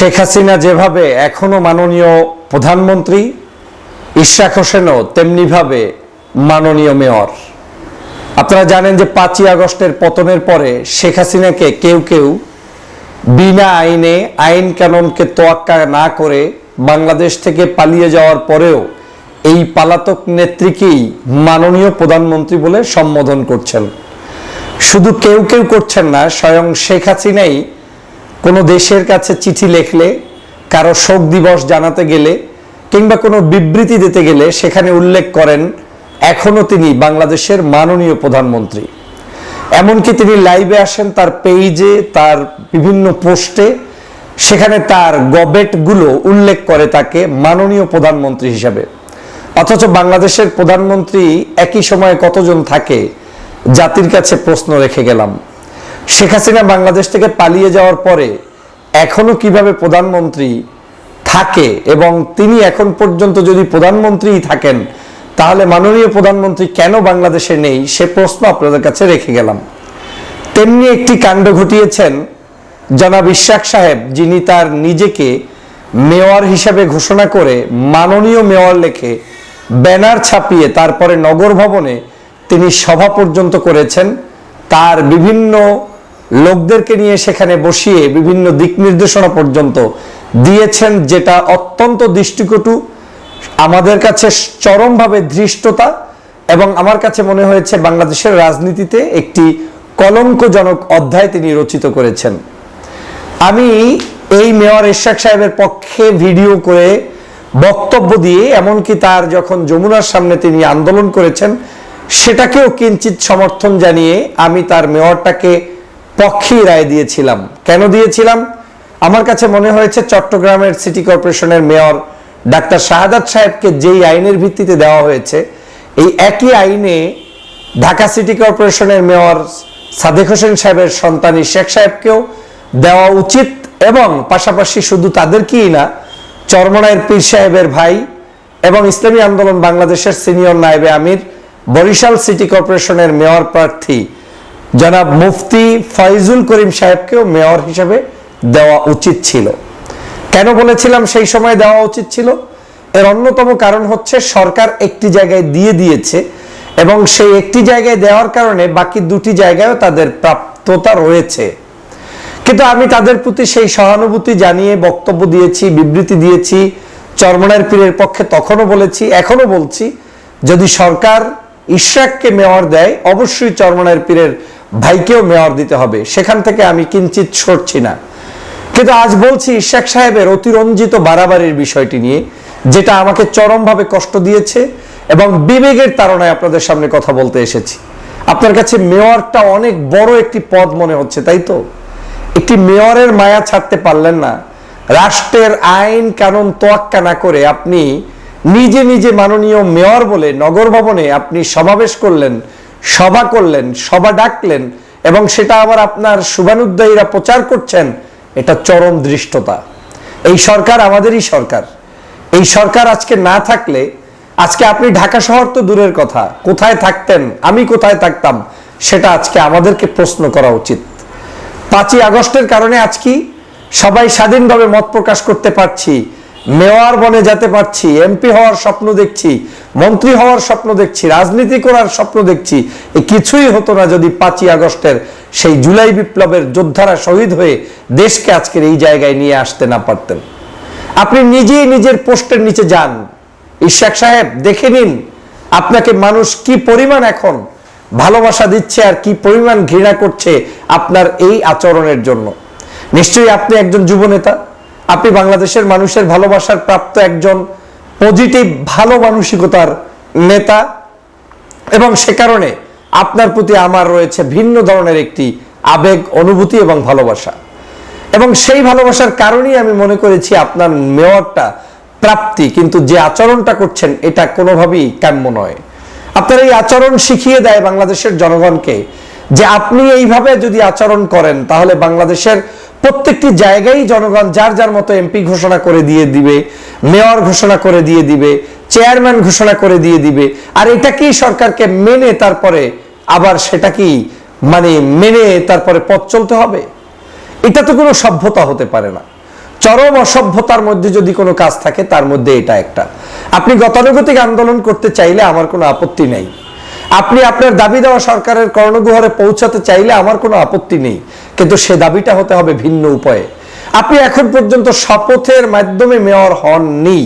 শেখ হাসিনা যেভাবে এখনও মাননীয় প্রধানমন্ত্রী, ইশরাক হোসেনও তেমনিভাবে মাননীয় মেয়র। আপনারা জানেন যে পাঁচই আগস্টের পতনের পরে শেখ হাসিনাকে কেউ কেউ বিনা আইনে, আইন কানুনকে তোয়াক্কা না করে বাংলাদেশ থেকে পালিয়ে যাওয়ার পরেও এই পালাতক নেত্রীকেই মাননীয় প্রধানমন্ত্রী বলে সম্বোধন করছেন। শুধু কেউ কেউ করছেন না, স্বয়ং শেখ হাসিনাই কোনো দেশের কাছে চিঠি লেখলে, কারও শোক দিবস জানাতে গেলে, কিংবা কোনো বিবৃতি দিতে গেলে সেখানে উল্লেখ করেন, এখনও তিনি বাংলাদেশের মাননীয় প্রধানমন্ত্রী। এমনকি তিনি লাইভে আসেন তার পেইজে, তার বিভিন্ন পোস্টে, সেখানে তার গবেটগুলো উল্লেখ করে তাকে মাননীয় প্রধানমন্ত্রী হিসাবে। অথচ বাংলাদেশের প্রধানমন্ত্রী একই সময়ে কতজন থাকে, জাতির কাছে প্রশ্ন রেখে গেলাম। শেখ হাসিনা বাংলাদেশ থেকে পালিয়ে যাওয়ার পরে এখনও কীভাবে প্রধানমন্ত্রী থাকে এবং তিনি এখন পর্যন্ত যদি প্রধানমন্ত্রী থাকেন, তাহলে মাননীয় প্রধানমন্ত্রী কেন বাংলাদেশে নেই? সে প্রশ্ন আপনাদের কাছে রেখে গেলাম। তেমনি একটি কাণ্ড ঘটিয়েছেন জনাব ইশাক সাহেব, যিনি তার নিজেকে মেয়র হিসাবে ঘোষণা করে মাননীয় মেয়র লেখে ব্যানার ছাপিয়ে তারপরে নগর ভবনে তিনি সভা পর্যন্ত করেছেন। তার বিভিন্ন লোকদেরকে নিয়ে সেখানে বসিয়ে বিভিন্ন দিক নির্দেশনা পর্যন্ত দিয়েছেন যেটা অত্যন্ত দৃষ্টিকটু আমাদের কাছে চরমভাবে ধৃষ্টতা এবং আমার কাছে মনে হয়েছে বাংলাদেশের রাজনীতিতে একটি কলঙ্কজনক অধ্যায় তিনি রচিত করেছেন। আমি এই মেয়র এরশাক সাহেবের পক্ষে ভিডিও করে বক্তব্য দিয়ে, এমনকি তার যখন যমুনার সামনে তিনি আন্দোলন করেছেন, সেটাকেও কিঞ্চিত সমর্থন জানিয়ে আমি তার মেয়রটাকে পক্ষেই রায় দিয়েছিলাম। কেন দিয়েছিলাম? আমার কাছে মনে হয়েছে চট্টগ্রামের সিটি কর্পোরেশনের মেয়র ডাক্তার শাহাদাত সাহেবকে যেই আইনের ভিত্তিতে দেওয়া হয়েছে, এই একই আইনে ঢাকা সিটি কর্পোরেশনের মেয়র সাদেক হোসেন সাহেবের সন্তানী শেখ সাহেবকেও দেওয়া উচিত এবং পাশাপাশি শুধু তাদেরকেই না, চরমনায়ের পীর সাহেবের ভাই এবং ইসলামী আন্দোলন বাংলাদেশের সিনিয়র নায়েবে আমির, বরিশাল সিটি কর্পোরেশনের মেয়র প্রার্থী জনাব মুফতি ফয়জুল করিম সাহেবকেও মেয়র হিসেবে দেওয়া উচিত ছিল। কেন বলেছিলাম সেই সময় দেওয়া উচিত ছিল? এর অন্যতম কারণ হচ্ছে সরকার একটি জায়গায় দিয়ে দিয়েছে এবং সেই একটি জায়গায় দেওয়ার কারণে বাকি দুটি জায়গায়ও তাদের প্রাপ্ততা রয়েছে। কিন্তু আমি তাদের প্রতি সেই সহানুভূতি জানিয়ে বক্তব্য দিয়েছি, বিবৃতি দিয়েছি চরমনার পীরের পক্ষে তখনও বলেছি এখনও বলছি, যদি সরকার ইশরাককে মেয়র দেয়, অবশ্যই চরমনার পীরের ভাইকেও মেয়র দিতে হবে, সেখান থেকে আমি কিঞ্চিত সরছি না। কিন্তু আজ বলছি ইশাক সাহেবের অতিরঞ্জিত বাড়াবাড়ির বিষয়টি নিয়ে, যেটা আমাকে চরমভাবে কষ্ট দিয়েছে এবং বিবেকের তারণায় আপনাদের সামনে কথা বলতে এসেছি। আপনার কাছে মেয়রটা অনেক বড় একটি পদ মনে হচ্ছে, তাই তো? একটি মেয়রের মায়া ছাড়তে পারলেন না। রাষ্ট্রের আইন কানুন তোয়াক্কা না করে আপনি নিজে নিজে মাননীয় মেয়র বলে নগর ভবনে আপনি সমাবেশ করলেন সভা করলেন, সভা ডাকলেন এবং সেটা আবার আপনার শুভানুদ্দায়ীরা প্রচার করছেন, এটা চরম দৃষ্টতা। এই সরকার আমাদেরই সরকার। এই সরকার আজকে না থাকলে, আজকে আপনি ঢাকা শহর তো দূরের কথা, কোথায় থাকতেন, আমি কোথায় থাকতাম, সেটা আজকে আমাদেরকে প্রশ্ন করা উচিত। পাঁচই আগস্টের কারণে আজকে সবাই স্বাধীনভাবে মত প্রকাশ করতে পারছি মেয়র বনে যেতে পারছি, এমপি হওয়ার স্বপ্ন দেখছি, মন্ত্রী হওয়ার স্বপ্ন দেখছি, রাজনীতি করার স্বপ্ন দেখছি কিছুই হতো না যদি পাঁচই আগস্টের সেই জুলাই বিপ্লবের যোদ্ধারা শহীদ হয়ে দেশকে আজকের এই জায়গায় নিয়ে আসতে না পারতেন। আপনি নিজেই নিজের পোস্টের নিচে যান। ইশাক সাহেব, দেখে নিন আপনাকে মানুষ কি পরিমাণ এখন ভালোবাসা দিচ্ছে আর কি পরিমাণ ঘৃণা করছে আপনার এই আচরণের জন্য। নিশ্চয়ই আপনি একজন যুব নেতা আপনি বাংলাদেশের মানুষের ভালোবাসার প্রাপ্ত একজন পজিটিভ ভালো মানসিকতার নেতা। এবং সে কারণে আপনার প্রতি আমার রয়েছে ভিন্ন ধরনের একটি আবেগ, অনুভূতি এবং ভালোবাসা। এবং সেই ভালোবাসার কারণেই আমি মনে করেছি আপনার মেয়রটা প্রাপ্তি, কিন্তু যে আচরণটা করছেন এটা কোনোভাবেই কাম্য নয়। আপনার এই আচরণ শিখিয়ে দেয় বাংলাদেশের জনগণকে যে আপনি এইভাবে যদি আচরণ করেন, তাহলে বাংলাদেশের প্রত্যেকটি জায়গায় জনগণ যার যার মতো এমপি ঘোষণা করে দিয়ে দিবে, মেয়র ঘোষণা করে দিয়ে দিবে, চেয়ারম্যান ঘোষণা করে দিয়ে দিবে। আর এটা কি সরকারকে মেনে তারপরে আবার সেটা কি মানে মেনে তারপরে পথ চলতে হবে? এটা তো কোনো সভ্যতা হতে পারে না। চরম অসভ্যতার মধ্যে যদি কোনো কাজ থাকে, তার মধ্যে এটা একটা। আপনি গতানুগতিক আন্দোলন করতে চাইলে আমার কোনো আপত্তি নেই। আপনি আপনার দাবি দেওয়া সরকারের কর্ণগুহরে পৌঁছাতে চাইলে আমার কোনো আপত্তি নেই। কিন্তু সে দাবিটা হতে হবে ভিন্ন উপায়ে। আপনি এখন পর্যন্ত শপথের মাধ্যমে মেয়র হননি।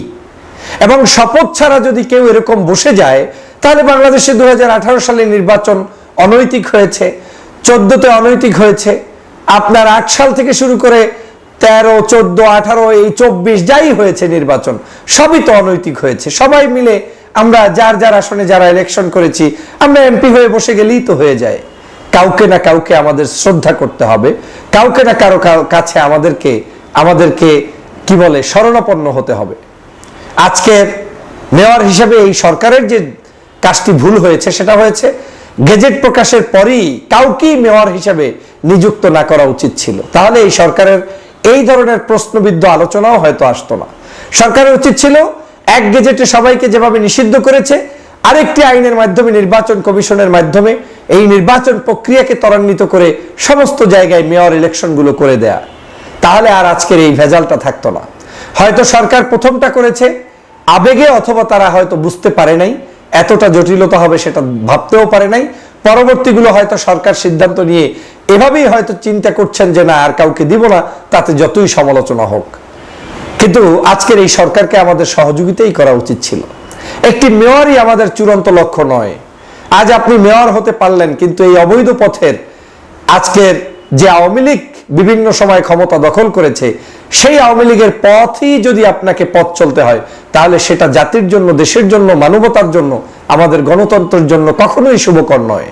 এবং শপথ ছাড়া যদি কেউ এরকম বসে যায়, তাহলে বাংলাদেশে দু হাজার আঠারো সালে নির্বাচন অনৈতিক হয়েছে, চোদ্দতে অনৈতিক হয়েছে। আপনার আট সাল থেকে শুরু করে তেরো, চোদ্দ, আঠারো, এই চব্বিশ যাই হয়েছে নির্বাচন, সবই তো অনৈতিক হয়েছে। সবাই মিলে আমরা যার যার আসনে যারা ইলেকশন করেছি, আমরা এমপি হয়ে বসে গেলেই তো হয়ে যায়। কাউকে না কাউকে আমাদের শ্রদ্ধা করতে হবে, কাউকে না কারও কাছে আমাদেরকে আমাদেরকে কি বলে, শরণাপন্ন হতে হবে। আজকের মেয়র হিসেবে এই সরকারের যে কাজটি ভুল হয়েছে, সেটা হয়েছে গেজেট প্রকাশের পরই কাউকেই মেয়র হিসেবে নিযুক্ত না করা উচিত ছিল। তাহলে এই সরকারের এই ধরনের প্রশ্নবিদ্ধ আলোচনাও হয়তো আসতো না। সরকারের উচিত ছিল এক গেজেটে সবাইকে যেভাবে নিষিদ্ধ করেছে, আরেকটি আইনের মাধ্যমে, নির্বাচন কমিশনের মাধ্যমে এই নির্বাচন প্রক্রিয়াকে ত্বরান্বিত করে সমস্ত জায়গায় মেয়র ইলেকশনগুলো করে দেয়া। তাহলে আর আজকের এই ভেজালটা থাকতো না। হয়তো সরকার প্রথমটা করেছে, আবেগে অথবা তারা হয়তো বুঝতে পারে নাই, এতটা জটিলতা হবে সেটা ভাবতেও পারে নাই। পরবর্তীগুলো হয়তো সরকার সিদ্ধান্ত নিয়ে এভাবেই হয়তো চিন্তা করছেন যে না, আর কাউকে দিব না, তাতে যতই সমালোচনা হোক। কিন্তু আজকের এই সরকারকে আমাদের সহযোগিতাই করা উচিত ছিল। একটি মেয়রই আমাদের চূড়ান্ত লক্ষ্য নয়। আজ আপনি মেয়র হতে পারলেন, কিন্তু এই অবৈধ পথের আজকের যে আওয়ামী লীগ বিভিন্ন সময় ক্ষমতা দখল করেছে, সেই আওয়ামী লীগের পথই যদি আপনাকে পথ চলতে হয়, তাহলে সেটা জাতির জন্য, দেশের জন্য, মানবতার জন্য, আমাদের গণতন্ত্রের জন্য কখনোই শুভকর নয়।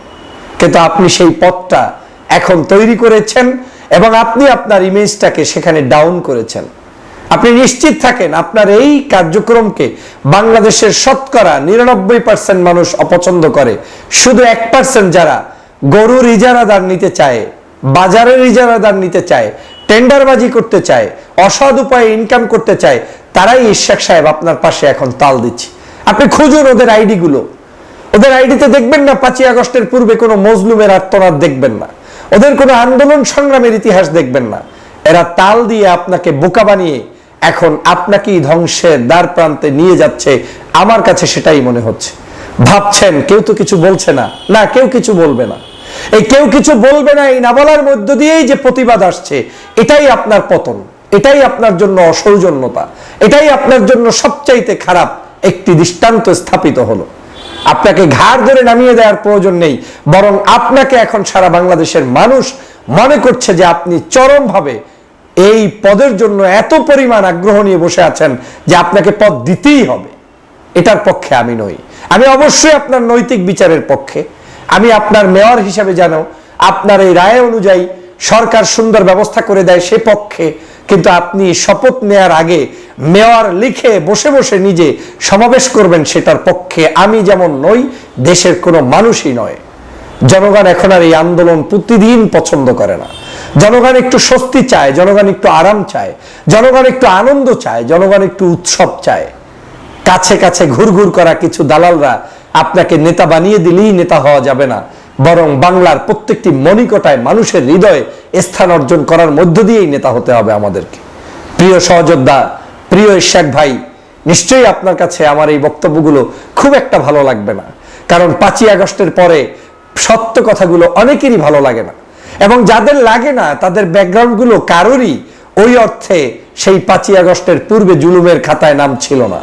কিন্তু আপনি সেই পথটা এখন তৈরি করেছেন এবং আপনি আপনার ইমেজটাকে সেখানে ডাউন করেছেন। আপনি নিশ্চিত থাকেন আপনার এই কার্যক্রমকে বাংলাদেশের শতকরা নিরানব্বই পার্সেন্ট মানুষ অপছন্দ করে। শুধু এক পার্সেন্ট যারা গরুর ইজারাদার নিতে চায়, বাজারের ইজারাদার নিতে চায়, টেন্ডারবাজি করতে চায়, অসৎ উপায়ে ইনকাম করতে চায়, তারাই ইশাক সাহেব আপনার পাশে এখন তাল দিচ্ছে। আপনি খুঁজুন ওদের আইডি গুলো ওদের আইডিতে দেখবেন না পাঁচই আগস্টের পূর্বে কোনো মজলুমের আত্মনাদ দেখবেন না। ওদের কোনো আন্দোলন সংগ্রামের ইতিহাস দেখবেন না। এরা তাল দিয়ে আপনাকে বোকা বানিয়ে এখন আপনাকেই ধ্বংসের দ্বার প্রান্তে নিয়ে যাচ্ছে। আমার কাছে সেটাই মনে হচ্ছে। ভাবছেন, কেউ তো কিছু বলছে না। না, কেউ কিছু বলবে না। এই কেউ কিছু বলবে না এই না বলার মধ্য দিয়েই যে প্রতিবাদ আসছে, এটাই আপনার পতন। এটাই আপনার জন্য অসৌজন্যতা। এটাই আপনার জন্য সবচাইতে খারাপ একটি দৃষ্টান্ত স্থাপিত হলো। আপনাকে ঘাড় ধরে নামিয়ে দেওয়ার প্রয়োজন নেই। বরং আপনাকে এখন সারা বাংলাদেশের মানুষ মনে করছে যে আপনি চরমভাবে এই পদের জন্য এত পরিমাণ আগ্রহ নিয়ে বসে আছেন যে আপনাকে পদ দিতেই হবে। এটার পক্ষে আমি নই। আমি অবশ্যই আপনার নৈতিক বিচারের পক্ষে। আমি আপনার মেয়র হিসাবে জানো আপনার এই রায় অনুযায়ী সরকার সুন্দর ব্যবস্থা করে দেয় সে পক্ষে, কিন্তু আপনি শপথ নেয়ার আগে মেয়র লিখে বসে বসে নিজে সমাবেশ করবেন সেটার পক্ষে আমি যেমন নই, দেশের কোনো মানুষই নয়। জনগণ এখন আর এই আন্দোলন প্রতিদিন পছন্দ করে না। জনগণ একটু স্বস্তি চায়, জনগণ একটু আরাম চায়, জনগণ একটু আনন্দ চায়, জনগণ একটু উৎসব চায়। কাছে কাছে ঘুরঘুর করা কিছু দালালরা আপনাকে নেতা বানিয়ে দিলেই নেতা হওয়া যাবে না। বরং বাংলার প্রত্যেকটি মনিকটায় মানুষের হৃদয়ে স্থান অর্জন করার মধ্য দিয়েই নেতা হতে হবে আমাদেরকে। প্রিয় সহযোদ্ধা, প্রিয় ইশাক ভাই, নিশ্চয়ই আপনার কাছে আমার এই বক্তব্যগুলো খুব একটা ভালো লাগবে না। কারণ পাঁচই আগস্টের পরে সত্য কথাগুলো অনেকেরই ভালো লাগে না। এবং যাদের লাগে না, তাদের ব্যাকগ্রাউন্ডগুলো কারোরই ওই অর্থে সেই পাঁচই আগস্টের পূর্বে জুলুমের খাতায় নাম ছিল না।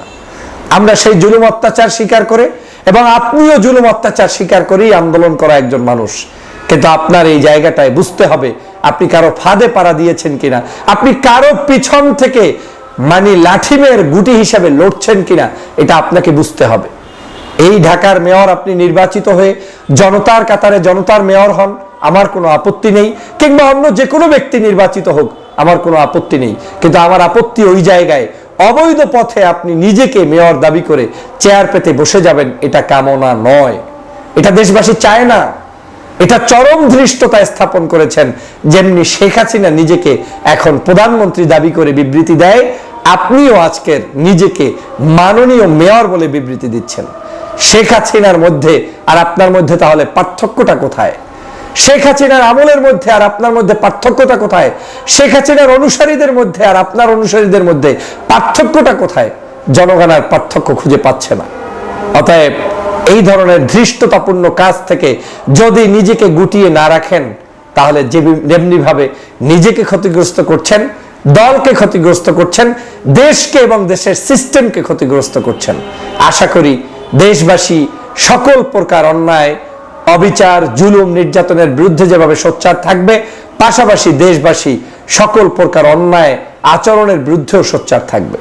আমরা সেই জুলুম অত্যাচার স্বীকার করে এবং আপনিও জুলুম অত্যাচার স্বীকার করেই আন্দোলন করা একজন মানুষ। কিন্তু আপনার এই জায়গাটায় বুঝতে হবে, আপনি কারও ফাঁদে পাড়া দিয়েছেন কিনা, আপনি কারও পিছন থেকে মানে লাঠিমের গুটি হিসাবে লড়ছেন কিনা, এটা আপনাকে বুঝতে হবে। এই ঢাকার মেয়র আপনি নির্বাচিত হয়ে জনতার কাতারে জনতার মেয়র হন আমার কোনো আপত্তি নেই, কিংবা অন্য যে কোনো ব্যক্তি নির্বাচিত হোক, আমার কোনো আপত্তি নেই। কিন্তু আমার আপত্তি ওই জায়গায়, অবৈধ পথে আপনি নিজেকে মেয়র দাবি করে চেয়ার পেতে বসে যাবেন, এটা কামনা নয়। এটা দেশবাসী চায় না। এটা চরম ধৃষ্টতা স্থাপন করেছেন, যেমনি শেখ হাসিনা নিজেকে এখন প্রধানমন্ত্রী দাবি করে বিবৃতি দেয়, আপনিও আজকের নিজেকে মাননীয় মেয়র বলে বিবৃতি দিচ্ছেন। শেখ হাসিনার মধ্যে আর আপনার মধ্যে তাহলে পার্থক্যটা কোথায়? শেখ হাসিনার আমলের মধ্যে আর আপনার মধ্যে পার্থক্যটা কোথায়? শেখ হাসিনার অনুসারীদের মধ্যে আর আপনার অনুসারীদের মধ্যে পার্থক্যটা কোথায়? জনগণ আর পার্থক্য খুঁজে পাচ্ছে না। অতএব এই ধরনের ধৃষ্টতাপূর্ণ কাজ থেকে যদি নিজেকে গুটিয়ে না রাখেন, তাহলে যেমনি ভাবে নিজেকে ক্ষতিগ্রস্ত করছেন, দলকে ক্ষতিগ্রস্ত করছেন, দেশকে এবং দেশের সিস্টেমকে ক্ষতিগ্রস্ত করছেন, আশা করি দেশবাসী সকল প্রকার অন্যায় অবিচার, জুলুম, নির্যাতনের বিরুদ্ধে যেভাবে সোচ্চার থাকবে, পাশাপাশি দেশবাসী সকল প্রকার অন্যায় আচরণের বিরুদ্ধেও সোচ্চার থাকবে।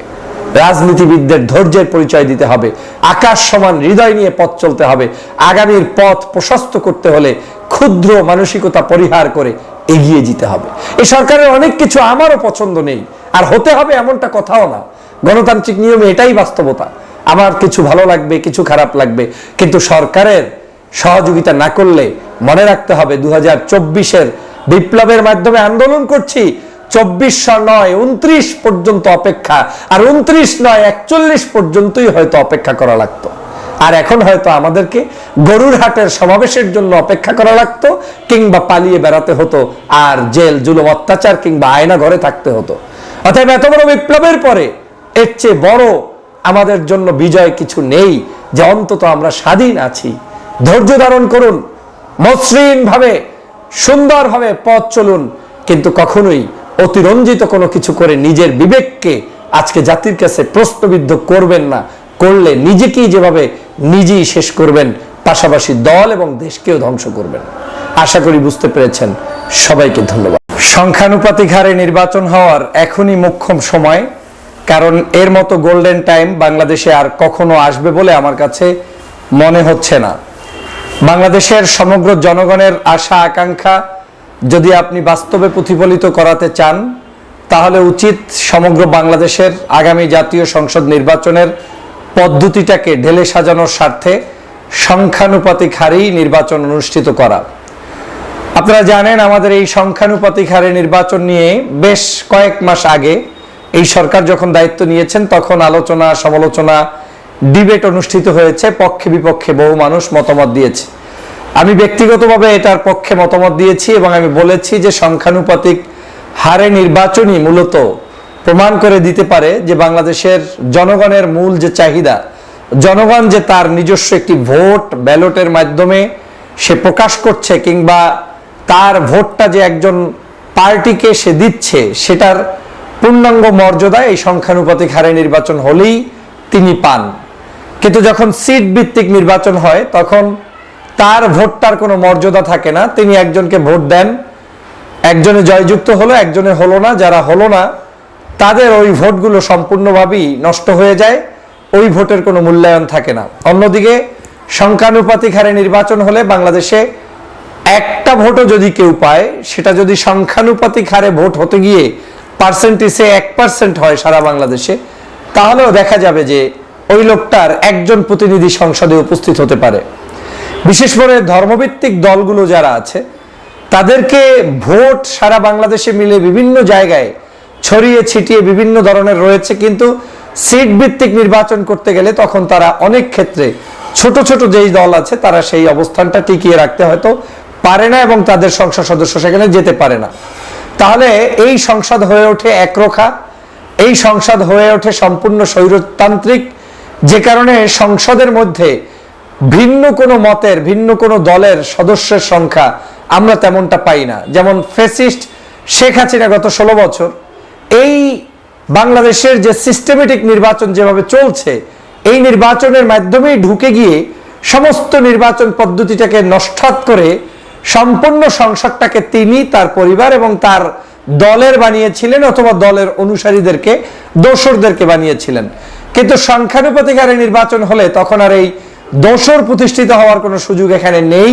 রাজনীতিবিদদের ধৈর্যের পরিচয় দিতে হবে, আকাশ সমান হৃদয় নিয়ে পথ চলতে হবে, আগামীর পথ প্রশস্ত করতে হলে ক্ষুদ্র মানসিকতা পরিহার করে এগিয়ে যেতে হবে। এই সরকারের অনেক কিছু আমারও পছন্দ নেই, আর হতে হবে এমনটা কথাও না। গণতান্ত্রিক নিয়মে এটাই বাস্তবতা। আমার কিছু ভালো লাগবে, কিছু খারাপ লাগবে, কিন্তু সরকারের সহযোগিতা না করলে মনে রাখতে হবে দু হাজার বিপ্লবের মাধ্যমে আন্দোলন করছি। চব্বিশশো নয়, উনত্রিশ পর্যন্ত অপেক্ষা। আর উনত্রিশ নয়, একচল্লিশ পর্যন্তই হয়তো অপেক্ষা করা লাগতো। আর এখন হয়তো আমাদেরকে গরুর হাটের সমাবেশের জন্য অপেক্ষা করা লাগতো, কিংবা পালিয়ে বেড়াতে হতো, আর জেল, জুলুম, অত্যাচার, কিংবা আয়না ঘরে থাকতে হতো। অতএব এত বড় বিপ্লবের পরে এর চেয়ে বড় আমাদের জন্য বিজয় কিছু নেই, যে অন্তত আমরা স্বাধীন আছি। ধৈর্য ধারণ করুন মসৃণ ভাবে সুন্দরভাবে পথ চলুন, কিন্তু কখনোই অতিরঞ্জিত কোনো কিছু করে নিজের বিবেককে আজকে জাতির কাছে প্রশ্নবিদ্ধ করবেন না, করলে নিজেকেই যেভাবে নিজেই শেষ করবেন, পাশাপাশি দল এবং দেশকেও ধ্বংস করবেন। আশা করি বুঝতে পেরেছেন, সবাইকে ধন্যবাদ। সংখ্যানুপাতিক হারে নির্বাচন হওয়ার এখনই মোক্ষম সময়, কারণ এর মতো গোল্ডেন টাইম বাংলাদেশে আর কখনো আসবে বলে আমার কাছে মনে হচ্ছে না। বাংলাদেশের সমগ্র জনগণের আশা, আকাঙ্ক্ষা যদি আপনি বাস্তবে প্রতিফলিত করাতে চান, তাহলে উচিত সমগ্র বাংলাদেশের আগামী জাতীয় সংসদ নির্বাচনের পদ্ধতিটাকে ঢেলে সাজানোর স্বার্থে সংখ্যানুপাতিক হারেই নির্বাচন অনুষ্ঠিত করা। আপনারা জানেন, আমাদের এই সংখ্যানুপাতিক হারে নির্বাচন নিয়ে বেশ কয়েক মাস আগে এই সরকার যখন দায়িত্ব নিয়েছেন, তখন আলোচনা, সমালোচনা ডিবেট অনুষ্ঠিত হয়েছে, পক্ষে বিপক্ষে বহু মানুষ মতামত দিয়েছে। আমি ব্যক্তিগতভাবে এটার পক্ষে মতামত দিয়েছি এবং আমি বলেছি যে সংখ্যানুপাতিক হারে নির্বাচনই মূলত প্রমাণ করে দিতে পারে যে বাংলাদেশের জনগণের মূল যে চাহিদা, জনগণ যে তার নিজস্ব একটি ভোট ব্যালটের মাধ্যমে সে প্রকাশ করছে কিংবা তার ভোটটা যে একজন পার্টিকে সে দিচ্ছে, সেটার পূর্ণাঙ্গ মর্যাদা এই সংখ্যানুপাতিক হারে নির্বাচন হলেই তিনি পান। কিন্তু যখন সিট ভিত্তিক নির্বাচন হয়, তখন তার ভোটটার কোনো মর্যাদা থাকে না। তিনি একজনকে ভোট দেন। একজনে জয়যুক্ত হলো, একজনে হলো না। যারা হলো না, তাদের ওই ভোটগুলো সম্পূর্ণভাবেই নষ্ট হয়ে যায়। ওই ভোটের কোনো মূল্যায়ন থাকে না। অন্যদিকে, সংখ্যানুপাতিক হারে নির্বাচন হলে বাংলাদেশে একটা ভোটও যদি কেউ পায়, সেটা যদি সংখ্যানুপাতিক হারে ভোট হতে গিয়ে পার্সেন্টেজে এক পার্সেন্ট হয় সারা বাংলাদেশে, তাহলেও দেখা যাবে যে ওই লোকটার একজন প্রতিনিধি সংসদে উপস্থিত হতে পারে। বিশেষ করে ধর্মভিত্তিক দলগুলো যারা আছে, তাদেরকে ভোট সারা বাংলাদেশে মিলে বিভিন্ন জায়গায় ছড়িয়ে ছিটিয়ে বিভিন্ন ধরনের রয়েছে, কিন্তু সিট ভিত্তিক নির্বাচন করতে গেলে তখন তারা অনেক ক্ষেত্রে ছোট ছোট যেই দল আছে, তারা সেই অবস্থানটা টিকিয়ে রাখতে হয়তো পারে না এবং তাদের সংসদ সদস্য সেখানে যেতে পারে না। তাহলে এই সংসদ হয়ে ওঠে একরোখা। এই সংসদ হয়ে ওঠে সম্পূর্ণ স্বৈরতান্ত্রিক যে কারণে সংসদের মধ্যে ভিন্ন কোনো মতের, ভিন্ন কোনো দলের সদস্যের সংখ্যা আমরা তেমনটা পাই না। যেমন ফেসিস্ট শেখ হাসিনা গত ষোলো বছর, এই বাংলাদেশের যে সিস্টেমেটিক নির্বাচন যেভাবে চলছে, এই নির্বাচনের মাধ্যমেই ঢুকে গিয়ে সমস্ত নির্বাচন পদ্ধতিটাকে নস্বাত করে সম্পূর্ণ সংসদটাকে তিনি তার পরিবার এবং তার দলের বানিয়েছিলেন অথবা দলের অনুসারীদেরকে, দোসরদেরকে বানিয়েছিলেন। কিন্তু সংখ্যানুপাতিক হারে নির্বাচন হলে তখন আর এই দোসর প্রতিষ্ঠিত হওয়ার কোনো সুযোগ এখানে নেই।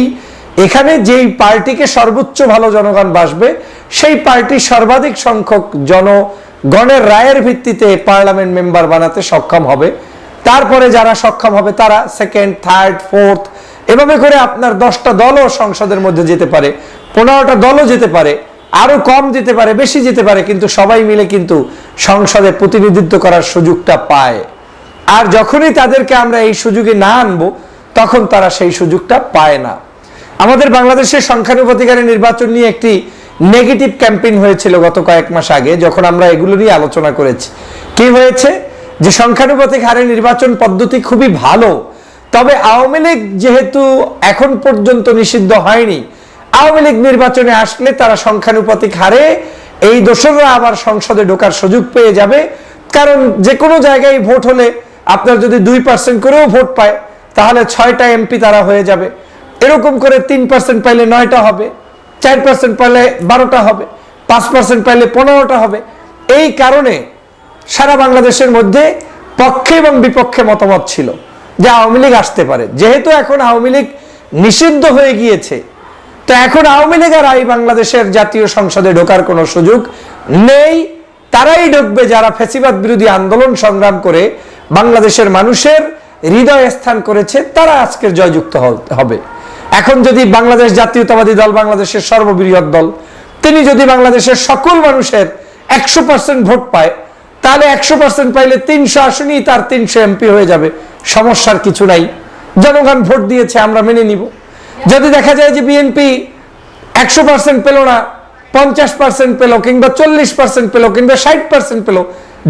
এখানে যেই পার্টিকে সর্বোচ্চ ভালো জনগণ বাসবে, সেই পার্টি সর্বাধিক সংখ্যক জনগণের রায়ের ভিত্তিতে পার্লামেন্ট মেম্বার বানাতে সক্ষম হবে। তারপরে যারা সক্ষম হবে তারা সেকেন্ড, থার্ড, ফোর্থ, এভাবে করে আপনার দশটা দলও সংসদের মধ্যে যেতে পারে, পনেরোটা দলও যেতে পারে আরও কম যেতে পারে, বেশি যেতে পারে, কিন্তু সবাই মিলে কিন্তু সংসদে প্রতিনিধিত্ব করার সুযোগটা পায়। আর যখনই তাদেরকে আমরা এই সুযোগে না আনব, তখন তারা সেই সুযোগটা পায় না। আমাদের বাংলাদেশের সংখ্যানুপাতিকারী নির্বাচন নিয়ে একটি নেগেটিভ ক্যাম্পেইন হয়েছিল গত কয়েক মাস আগে, যখন আমরা এগুলো নিয়ে আলোচনা করেছি। কি হয়েছে? যে সংখ্যানুপাতিক হারে নির্বাচন পদ্ধতি খুবই ভালো, তবে আওয়ামী লীগ যেহেতু এখন পর্যন্ত নিষিদ্ধ হয়নি, আওয়ামী লীগ নির্বাচনে আসলে তারা সংখ্যানুপাতিক হারে এই দোসররা আবার সংসদে ঢোকার সুযোগ পেয়ে যাবে। কারণ যে কোনো জায়গায় ভোট হলে আপনার যদি দুই পার্সেন্ট করেও ভোট পায়, তাহলে ছয়টা এমপি তারা হয়ে যাবে। এরকম করে তিন পার্সেন্ট পাইলে নয়টা হবে, চার পার্সেন্ট পাইলে বারোটা হবে, পাঁচ পার্সেন্ট পাইলে পনেরোটা হবে। এই কারণে সারা বাংলাদেশের মধ্যে পক্ষে এবং বিপক্ষে মতামত ছিল যে আওয়ামী লীগ আসতে পারে। যেহেতু এখন আওয়ামী লীগ নিষিদ্ধ হয়ে গিয়েছে তো এখন আওয়ামী লীগ আর বাংলাদেশের জাতীয় সংসদে ঢোকার কোনো সুযোগ নেই। তারাই ঢুকবে যারা ফেসিবাদ বিরোধী আন্দোলন সংগ্রাম করে বাংলাদেশের মানুষের হৃদয় স্থান করেছে, তারা আজকের জয়যুক্ত হবে। এখন যদি বাংলাদেশ জাতীয়তাবাদী দল বাংলাদেশের সর্ববৃহৎ দল, তিনি যদি বাংলাদেশের সকল মানুষের একশো পার্সেন্ট ভোট পায়, তাহলে একশো পার্সেন্ট পাইলে তিনশো আসনই তার তিনশো এমপি হয়ে যাবে। সমস্যার কিছু নাই। জনগণ ভোট দিয়েছে, আমরা মেনে নিব। যদি দেখা যায় যে বিএনপি একশো পার্সেন্ট পেল না, পঞ্চাশ পার্সেন্ট পেল, কিংবা চল্লিশ পার্সেন্ট পেল, কিংবা ষাট পার্সেন্ট পেল,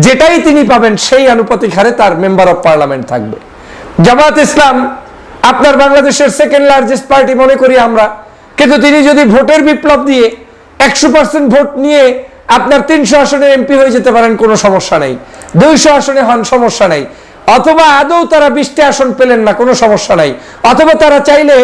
যেটাই তিনি পাবেন সেই আনুপাতিক হারে তার মেম্বার অফ পার্লামেন্ট থাকবে। জামাত ইসলাম, আপনার বাংলাদেশের সেকেন্ড লার্জেস্ট পার্টি মনে করি আমরা, কিন্তু তিনি যদি ভোটের বিপ্লব দিয়ে একশো পার্সেন্ট ভোট নিয়ে আপনার তিনশো আসনে এমপি হয়ে যেতে পারেন, কোনো সমস্যা নেই। দুইশো আসনে হন, সমস্যা নেই। অথবা আদৌ তারা বিশটি আসন পেলেন না, কোনো সমস্যা নাই। অথবা তারা চাইলে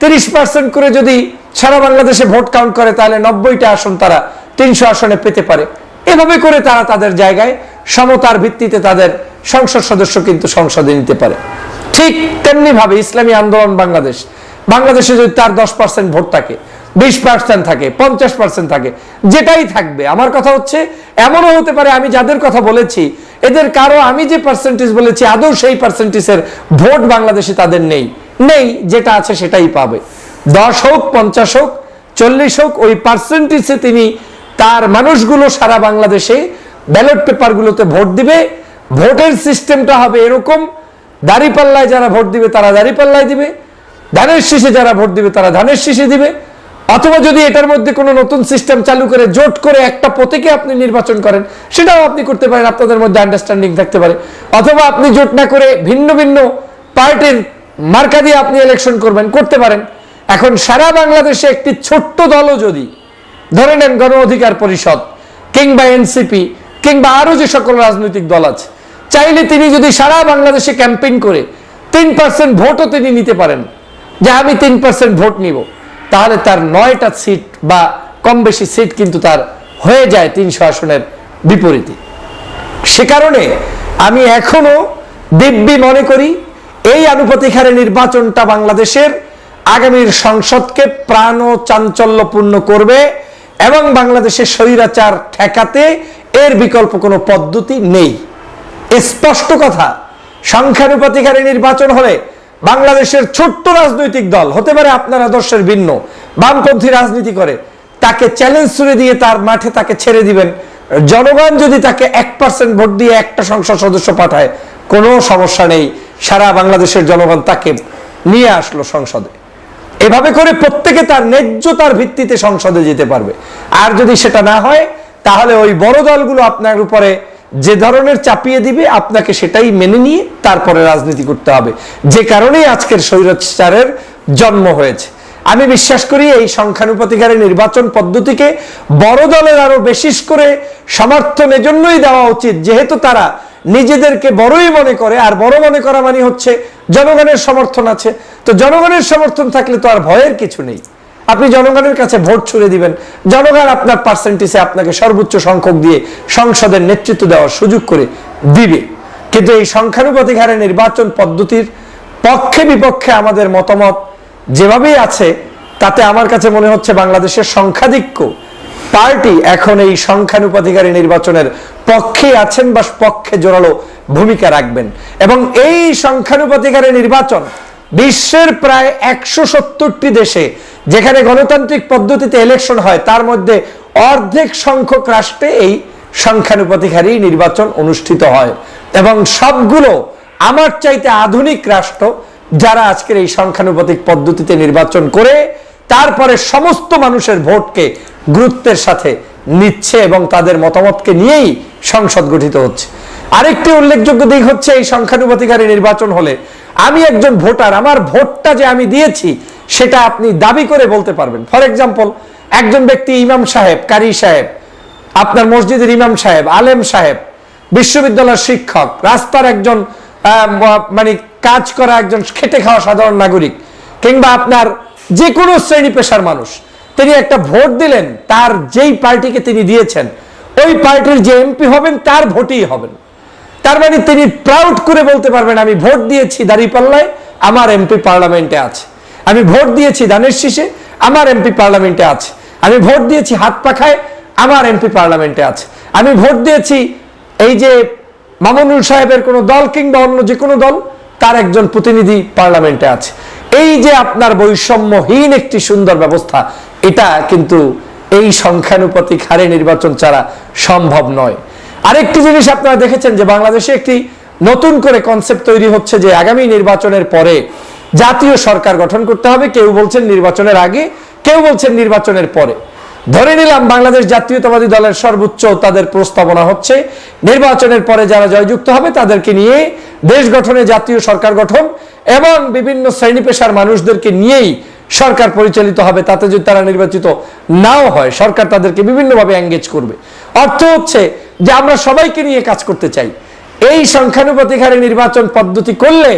তিরিশ পার্সেন্ট করে যদি সারা বাংলাদেশে ভোট কাউন্ট করে, তাহলে নব্বইটা আসন তারা তিনশো আসনে পেতে পারে। এভাবে করে তারা তাদের জায়গায় সমতার ভিত্তিতে তাদের সংসদ সদস্য কিন্তু সংসদে নিতে পারে। ঠিক তেমনি ভাবে ইসলামী আন্দোলন বাংলাদেশ। বাংলাদেশে যদি তার দশ পার্সেন্ট ভোট থাকে, বিশ পার্সেন্ট থাকে, পঞ্চাশ পার্সেন্ট থাকে, যেটাই থাকবে। আমার কথা হচ্ছে, এমনও হতে পারে আমি যাদের কথা বলেছি, এদের কারও আমি যে পার্সেন্টেজ বলেছি, আদৌ সেই পার্সেন্টেজের ভোট বাংলাদেশে তাদের নেই। নেই, যেটা আছে সেটাই পাবে। দশ হোক, পঞ্চাশ হোক, চল্লিশ হোক, ওই পার্সেন্টেজে তিনি তার মানুষগুলো সারা বাংলাদেশে ব্যালট পেপারগুলোতে ভোট দিবে। ভোটের সিস্টেমটা হবে এরকম। দাঁড়িপাল্লায় যারা ভোট দিবে, তারা দাঁড়িপাল্লায় দিবে। ধানের শীষে যারা ভোট দিবে, তারা ধানের শীষে দিবে। অথবা যদি এটার মধ্যে কোনো নতুন সিস্টেম চালু করে, জোট করে একটা প্রতীকে আপনি নির্বাচন করেন, সেটাও আপনি করতে পারেন, আপনাদের মধ্যে আন্ডারস্ট্যান্ডিং থাকতে পারে। অথবা আপনি জোট না করে ভিন্ন ভিন্ন পার্টির মার্কা দিয়ে আপনি ইলেকশন করবেন, করতে পারেন। এখন সারা বাংলাদেশে একটি ছোট্ট দলও যদি, ধরে নেন গণ অধিকার পরিষদ, কিংবা এনসিপি কিংবা আরও যে সকল রাজনৈতিক দল আছে, চাইলে তিনি যদি সারা বাংলাদেশে ক্যাম্পেইন করে, তিন পার্সেন্ট ভোটও তিনি নিতে পারেন। যে আমি তিন পার্সেন্ট ভোট নিব, তাহলে তার নয়টা সিট বা কম বেশি সিট কিন্তু তার হয়ে যায় তিনশো আসনের বিপরীতে। সে কারণে আমি এখনও দিব্যি মনে করি এই আনুপাতিক হারে নির্বাচনটা বাংলাদেশের আগামীর সংসদকে প্রাণ ও চাঞ্চল্যপূর্ণ করবে এবং বাংলাদেশের স্বৈরাচার ঠেকাতে এর বিকল্প কোনো পদ্ধতি নেই। স্পষ্ট কথা সংখ্যানুপাতিক হারে নির্বাচন হলে বাংলাদেশের ছোট্ট রাজনৈতিক দল, হতে পারে আপনার আদর্শের ভিন্ন, বামপন্থী রাজনীতি করে, তাকে চ্যালেঞ্জ ছুড়ে দিয়ে তার মাঠে তাকে ছেড়ে দিবেন। জনগণ যদি তাকে এক পার্সেন্ট ভোট দিয়ে একটা সংসদ সদস্য পাঠায়, কোনো সমস্যা নেই। সারা বাংলাদেশের জনগণ তাকে নিয়ে আসলো সংসদে। এভাবে করে প্রত্যেকে তার ন্যায্যতার ভিত্তিতে সংসদে যেতে পারবে। আর যদি সেটা না হয়, তাহলে ওই বড় দলগুলো আপনার উপরে যে ধরনের চাপিয়ে দিবে, আপনাকে সেটাই মেনে নিয়ে তারপরে রাজনীতি করতে হবে। যে কারণেই আজকের স্বৈরাচারের জন্ম হয়েছে। আমি বিশ্বাস করি এই সংখ্যানুপাতিকারের নির্বাচন পদ্ধতিকে বড় দলের আরও বেশিস করে সমর্থন এজন্যই দেওয়া উচিত, যেহেতু তারা নিজেদেরকে বড়ই মনে করে, আর বড় মনে করা মানে হচ্ছে জনগণের সমর্থন আছে। তো জনগণের সমর্থন থাকলে তো আর ভয়ের কিছু নেই। আপনি জনগণের কাছে ভোট ছুড়ে দিবেন। জনগণ আপনার পার্সেন্টেজে আপনাকে সর্বোচ্চ সংখ্যক দিয়ে সংসদের নেতৃত্ব দেওয়ার সুযোগ করে দিবে। কিন্তু এই সংখ্যানুপাতিক হারে নির্বাচন পদ্ধতির পক্ষে বিপক্ষে আমাদের মতামত যেভাবেই আছে, তাতে আমার কাছে মনে হচ্ছে বাংলাদেশের সংখ্যাধিক্য পার্টি এখন এই সংখ্যানুপাতিকারী নির্বাচনের পক্ষে আছেন বা পক্ষে জোরালো ভূমিকা রাখবেন। এবং এই সংখ্যানুপাতিকারী নির্বাচন বিশ্বের প্রায় একশো সত্তরটি দেশে, যেখানে গণতান্ত্রিক পদ্ধতিতে ইলেকশন হয়, তার মধ্যে অর্ধেক সংখ্যক রাষ্ট্রে এই সংখ্যানুপাতিক হারেই নির্বাচন অনুষ্ঠিত হয়। এবং সবগুলো আমার চাইতে আধুনিক রাষ্ট্র যারা আজকের এই সংখ্যানুপাতিক পদ্ধতিতে নির্বাচন করে, তারপরে সমস্ত মানুষের ভোটকে গুরুত্বের সাথে নিচ্ছে এবং তাদের মতামতকে নিয়েই সংসদ গঠিত হচ্ছে। আরেকটি উল্লেখযোগ্য দিক হচ্ছে, এই সংখ্যানুপাতিকারী নির্বাচন হলে আমি একজন ভোটার, আমার ভোটটা যে আমি দিয়েছি সেটা আপনি দাবি করে বলতে পারবেন। ফর এক্সাম্পল, একজন ব্যক্তি ইমাম সাহেব, কারি সাহেব, আপনার মসজিদের ইমাম সাহেব, আলেম সাহেব, বিশ্ববিদ্যালয়ের শিক্ষক, রাস্তার একজন মানে কাজ করা একজন খেটে খাওয়া সাধারণ নাগরিক, কিংবা আপনার যে কোনো শ্রেণি পেশার মানুষ তিনি একটা ভোট দিলেন, তার যেই পার্টিকে তিনি দিয়েছেন, ওই পার্টির যে এমপি হবেন, তার ভোটই হবেন। তার মানে তিনি প্রাউড করে বলতে পারবেন, আমি ভোট দিয়েছি দাঁড়িপাল্লায়, আমার এমপি পার্লামেন্টে আছে। আমি ভোট দিয়েছি দানের শীষে, আমার এমপি পার্লামেন্টে আছে। আমি ভোট দিয়েছি হাত পাখায়, আমার এমপি পার্লামেন্টে আছে। আমি ভোট দিয়েছি এই যে মামুনুল সাহেবের কোনো দল কিংবা অন্য যে কোনো দল, তার একজন প্রতিনিধি পার্লামেন্টে আছে। এই যে আপনার বৈষম্যহীন একটি সুন্দর ব্যবস্থা, এটা কিন্তু এই সংখ্যানুপাতিক হারে নির্বাচন ছাড়া সম্ভব নয়। আরেকটি জিনিস আপনারা দেখেছেন যে বাংলাদেশে একটি নতুন করে কনসেপ্ট তৈরি হচ্ছে যে আগামী নির্বাচনের পরে জাতীয় সরকার গঠন করতে হবে। কেউ বলছেন নির্বাচনের আগে, কেউ বলছেন নির্বাচনের পরে। ধরে নিলাম বাংলাদেশ জাতীয়তাবাদী দলের সর্বোচ্চ তাদের প্রস্তাবনা হচ্ছে। নির্বাচনের পরে যারা জয়যুক্ত হবে তাদেরকে নিয়ে দেশ গঠনে জাতীয় সরকার গঠন এবং বিভিন্ন শ্রেণি পেশার মানুষদেরকে নিয়েই সরকার পরিচালিত হবে, তাতে যদি তারা নির্বাচিত নাও হয়, সরকার তাদেরকে বিভিন্নভাবে এঙ্গেজ করবে। অর্থ হচ্ছে যে আমরা সবাইকে নিয়ে কাজ করতে চাই। এই সংখ্যানুপাতিক হারে নির্বাচন পদ্ধতি করলে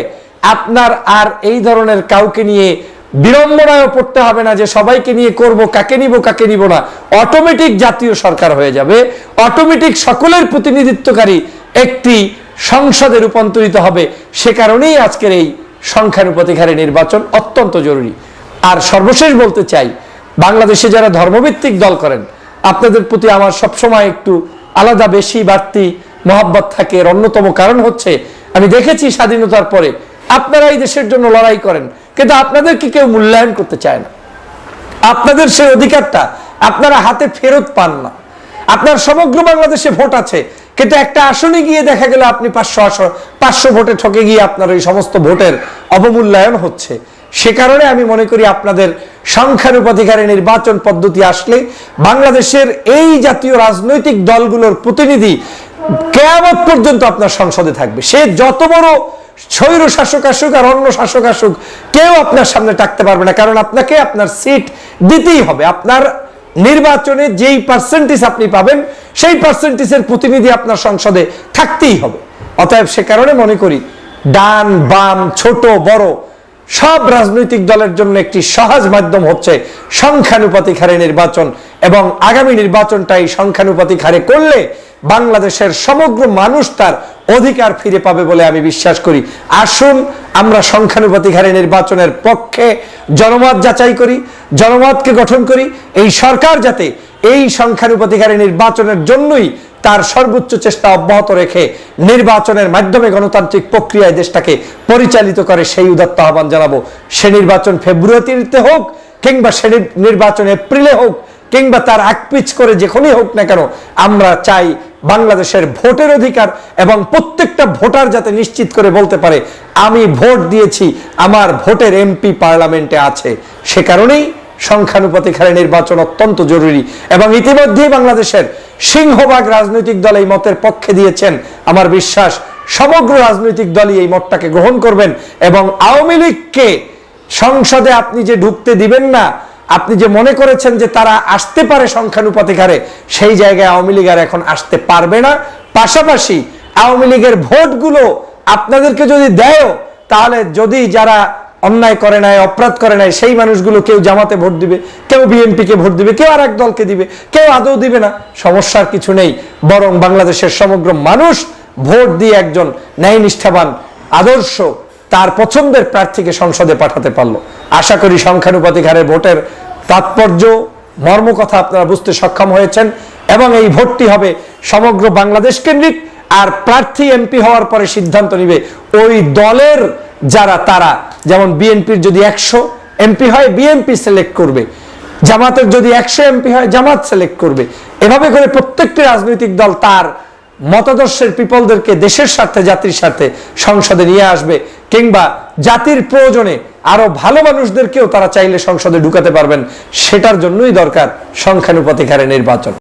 আপনার আর এই ধরনের কাউকে নিয়ে বিড়ম্বনায় পড়তে হবে না যে সবাইকে নিয়ে করব, কাকে নিব কাকে নিব না। অটোমেটিক জাতীয় সরকার হয়ে যাবে। অটোমেটিক সকলের প্রতিনিধিত্বকারী একটি সংসদে রূপান্তরিত হবে। সে কারণেই আজকের এই সংখ্যানুপাতিক হারে নির্বাচন অত্যন্ত জরুরি। আর সর্বশেষ বলতে চাই, বাংলাদেশে যারা ধর্মভিত্তিক দল করেন, আপনাদের প্রতি আমার সবসময় একটু আলাদা, বেশি বাড়তি মহাব্বত থাকে। এর অন্যতম কারণ হচ্ছে, আমি দেখেছি স্বাধীনতার পরে আপনারা এই দেশের জন্য লড়াই করেন। কিন্তু আপনাদেরকে কেউ মূল্যায়ন করতে চায় না। আপনাদের সেই অধিকারটা আপনারা হাতে ফেরত পান না। আপনার সমগ্র বাংলাদেশে ভোট আছে, কিন্তু একটা আসনে গিয়ে দেখা গেল আপনি পাঁচশো আসন, পাঁচশো ভোটে ঠকে গিয়ে আপনার ওই সমস্ত ভোটের অবমূল্যায়ন হচ্ছে। সে কারণে আমি মনে করি আপনাদের সংখ্যানুপাতিকারে নির্বাচন পদ্ধতি আসলে বাংলাদেশের এই জাতীয় রাজনৈতিক দলগুলোর প্রতিনিধি কেয়ামত পর্যন্ত আপনার সংসদে থাকবে। সে যত বড় স্বৈর শাসক আসুক আর অন্য শাসক আসুক, কেউ আপনার সামনে টাকতে পারবে না, কারণ আপনাকে আপনার সিট দিতেই হবে। আপনার নির্বাচনে যেই পার্সেন্টেজ আপনি পাবেন, সেই পার্সেন্টেজের প্রতিনিধি আপনার সংসদে থাকতেই হবে। অতএব সে কারণে মনে করি, ডান, বাম, ছোট, বড় সব রাজনৈতিক দলের জন্য একটি সহজ মাধ্যম হচ্ছে সংখ্যানুপাতিক হারে নির্বাচন এবং আগামী নির্বাচনটাই সংখ্যানুপাতিক হারে করলে বাংলাদেশের সমগ্র মানুষ তার অধিকার ফিরে পাবে বলে আমি বিশ্বাস করি। আসুন, আমরা সংখ্যানুপাতিক হারে নির্বাচনের পক্ষে জনমত যাচাই করি, জনমতকে গঠন করি, এই সরকার যাতে এই সংখ্যানুপাতিক হারে নির্বাচনের জন্যই তার সর্বোচ্চ চেষ্টা অব্যাহত রেখে নির্বাচনের মাধ্যমে গণতান্ত্রিক প্রক্রিয়ায় দেশটাকে পরিচালিত করে সেই উদাত্ত আহ্বান জানাব। সে নির্বাচন ফেব্রুয়ারিতে হোক কিংবা সে নির্বাচন এপ্রিলে হোক কিংবা তার আকপিচ করে যেখানেই হোক না কেন, আমরা চাই বাংলাদেশের ভোটের অধিকার এবং প্রত্যেকটা ভোটার যাতে নিশ্চিত করে বলতে পারে, আমি ভোট দিয়েছি, আমার ভোটের এমপি পার্লামেন্টে আছে। সে কারণেই সংখ্যানুপাতিক হারে নির্বাচন অত্যন্ত জরুরি এবং ইতিমধ্যেই বাংলাদেশের সিংহভাগ রাজনৈতিক দল এই মতের পক্ষে দিয়েছেন। আমার বিশ্বাস সমগ্র রাজনৈতিক দলই এই মতটাকে গ্রহণ করবেন এবং আওয়ামী লীগকে সংসদে আপনি যে ঢুকতে দিবেন না, আপনি যে মনে করেছেন যে তারা আসতে পারে সংখ্যানুপাতিক হারে, সেই জায়গায় আওয়ামী লীগ আর এখন আসতে পারবে না। পাশাপাশি আওয়ামী লীগের ভোটগুলো আপনাদেরকে যদি দেয় তাহলে যদি যারা অন্যায় করে নাই, অপরাধ করে নাই, সেই মানুষগুলো কেউ জামাতে ভোট দিবে, কেউ বিএনপিকে ভোট দিবে, কেউ আর এক দলকে দিবে, কেউ আদৌ দিবে না। সমস্যার কিছু নেই, বরং বাংলাদেশের সমগ্র মানুষ ভোট দিয়ে একজন ন্যায় নিষ্ঠাবান আদর্শ তার পছন্দের প্রার্থীকে সংসদে পাঠাতে পারল। আশা করি সংখ্যানুপাতিক হারে ভোটের তাৎপর্য, মর্মকথা আপনারা বুঝতে সক্ষম হয়েছেন এবং এই ভোটটি হবে সমগ্র বাংলাদেশ কেন্দ্রিক আর প্রার্থী এমপি হওয়ার পরে সিদ্ধান্ত নিবে ওই দলের যারা তারা, যেমন বিএনপির যদি একশো এমপি হয়, বিএনপি সিলেক্ট করবে। জামাতের যদি একশো এমপি হয়, জামাত সিলেক্ট করবে। এভাবে করে প্রত্যেকটি রাজনৈতিক দল তার মতাদর্শের পিপলদেরকে দেশের স্বার্থে, জাতির স্বার্থে সংসদে নিয়ে আসবে কিংবা জাতির প্রয়োজনে আরও ভালো মানুষদেরকেও তারা চাইলে সংসদে ঢুকাতে পারবেন। সেটার জন্যই দরকার সংখ্যানুপাতিক হারে নির্বাচন।